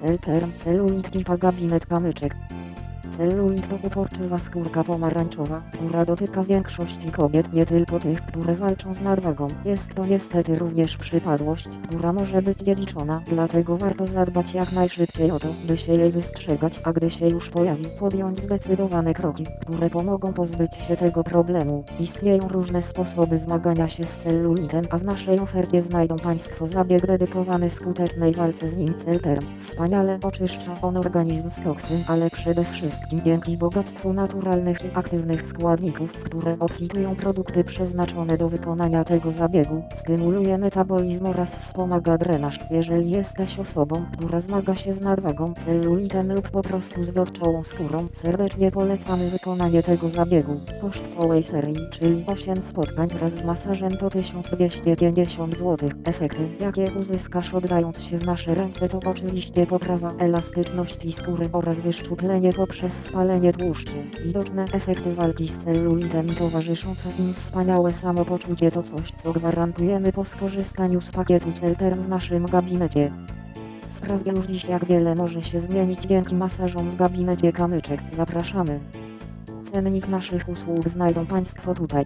Celterm celulit Kipa gabinet kamyczek. Celulit to uporczywa skórka pomarańczowa, która dotyka większości kobiet, nie tylko tych, które walczą z nadwagą. Jest to niestety również przypadłość, która może być dziedziczona, dlatego warto zadbać jak najszybciej o to, by się jej wystrzegać, a gdy się już pojawi, podjąć zdecydowane kroki, które pomogą pozbyć się tego problemu. Istnieją różne sposoby zmagania się z celulitem, a w naszej ofercie znajdą Państwo zabieg dedykowany skutecznej walce z nim Celterm. Wspaniale oczyszcza on organizm z toksyn, ale przede wszystkim dzięki bogactwu naturalnych i aktywnych składników, które obfitują produkty przeznaczone do wykonania tego zabiegu, stymuluje metabolizm oraz wspomaga drenaż. Jeżeli jesteś osobą, która zmaga się z nadwagą, celulitem lub po prostu z wodczołą skórą, serdecznie polecamy wykonanie tego zabiegu. Koszt całej serii, czyli 8 spotkań wraz z masażem to 1250 zł. Efekty, jakie uzyskasz oddając się w nasze ręce to oczywiście poprawa elastyczności skóry oraz wyszczuplenie poprzez spalenie tłuszczu. Widoczne efekty walki z celulitem i towarzyszące im wspaniałe samopoczucie to coś, co gwarantujemy po skorzystaniu z pakietu Celterm w naszym gabinecie. Sprawdź już dziś jak wiele może się zmienić dzięki masażom w gabinecie kamyczek. Zapraszamy. Cennik naszych usług znajdą Państwo tutaj.